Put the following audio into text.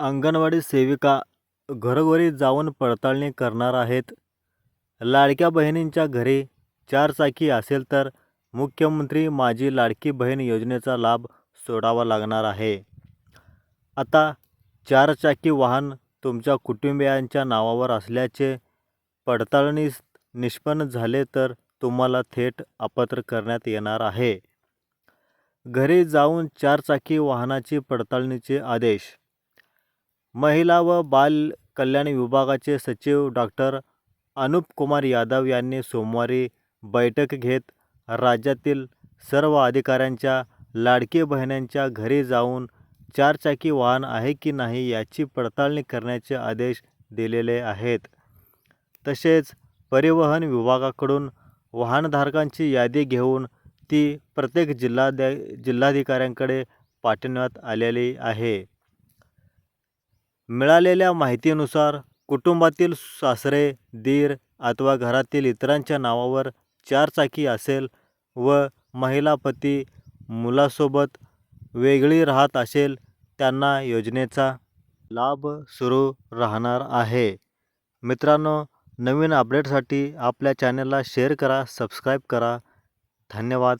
अंगणवाडी सेविका घरोघरी जाऊन पडताळणी करणार आहेत. लाडक्या बहिणींच्या घरी चारचाकी असेल तर मुख्यमंत्री माझी लाडकी बहीण योजनेचा लाभ सोडावा लागणार आहे. आता चारचाकी वाहन तुमच्या कुटुंबियांच्या नावावर असल्याचे पडताळणीस निष्पन्न झाले तर तुम्हाला थेट अपात्र करण्यात येणार आहे. घरी जाऊन चारचाकी वाहनाची पडताळणीचे आदेश महिला व बाल कल्याण विभागाचे सचिव डॉक्टर अनुप कुमार यादव यांनी सोमवारी बैठक घेत राज्यातील सर्व अधिकाऱ्यांच्या लाडकी बहिणींच्या घरी जाऊन चारचाकी वाहन आहे की नाही याची पडताळणी करण्याचे आदेश दिलेले आहेत. तसेच परिवहन विभागाकडून वाहनधारकांची यादी घेऊन ती प्रत्येक जिल्हाध्या जिल्हाधिकाऱ्यांकडे पाठवण्यात आलेली आहे. मिळालेल्या माहितीनुसार कुटुंबातील सासरे दीर अथवा घरातील इतरांच्या नावावर चारचाकी असेल व महिला पती मुलासोबत वेगळी राहत असेल त्यांना योजनेचा लाभ सुरू राहणार आहे. मित्रांनो नवीन अपडेटसाठी आपल्या चॅनलला शेअर करा सबस्क्राईब करा. धन्यवाद.